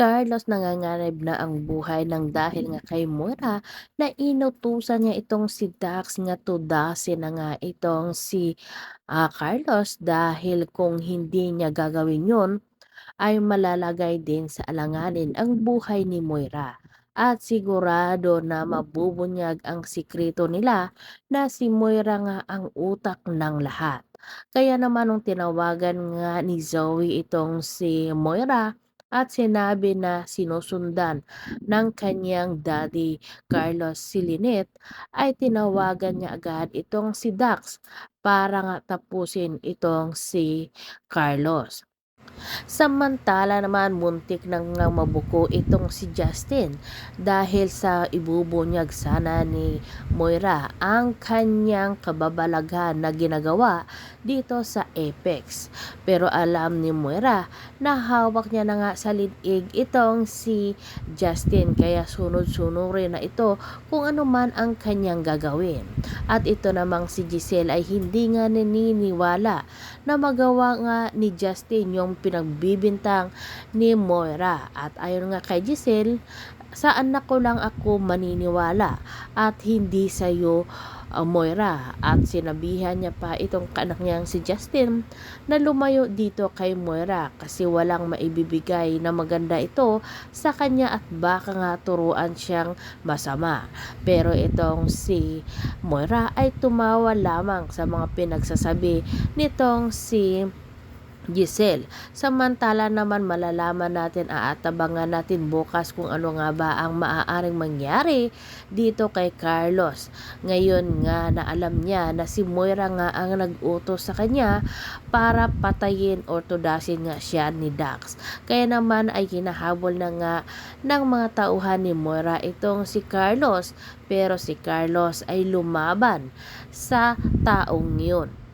Carlos nanganganib na ang buhay ng dahil nga kay Moira na inutusan niya itong si Dax nga tudasin na nga itong si ah, Carlos dahil kung hindi niya gagawin yun ay malalagay din sa alanganin ang buhay ni Moira. At sigurado na mabubunyag ang sikreto nila na si Moira nga ang utak ng lahat. Kaya naman nung tinawagan nga ni Zoe itong si Moira at sinabi na sinusundan ng kanyang daddy Carlos Silinet ay tinawagan niya agad itong si Dax para nga tapusin itong si Carlos. Samantala naman muntik nang mabuko itong si Justin dahil sa ibubunyag sana ni Moira ang kanyang kababalaghan na ginagawa dito sa Apex. Pero alam ni Moira na hawak niya na nga sa liig itong si Justin kaya sunod-sunurin na ito kung ano man ang kanyang gagawin. At ito namang si Giselle ay hindi nga naniniwala na magawa nga ni Justin yung pinagbibintang ni Moira. At ayon nga kay Giselle, sa anak ko lang ako maniniwala at hindi sa iyo Moira at sinabihan niya pa itong anak niyang si Justin na lumayo dito kay Moira kasi walang maibibigay na maganda ito sa kanya at baka nga turuan siyang masama. Pero itong si Moira ay tumawa lamang sa mga pinagsasabi nitong si Giselle. Samantala naman malalaman natin, aatabangan natin bukas kung ano nga ba ang maaaring mangyari dito kay Carlos. Ngayon nga na alam niya na si Moira nga ang nag-utos sa kanya para patayin o tudasin nga siya ni Dax. Kaya naman ay hinahabol na nga ng mga tauhan ni Moira itong si Carlos pero si Carlos ay lumaban sa taong yun.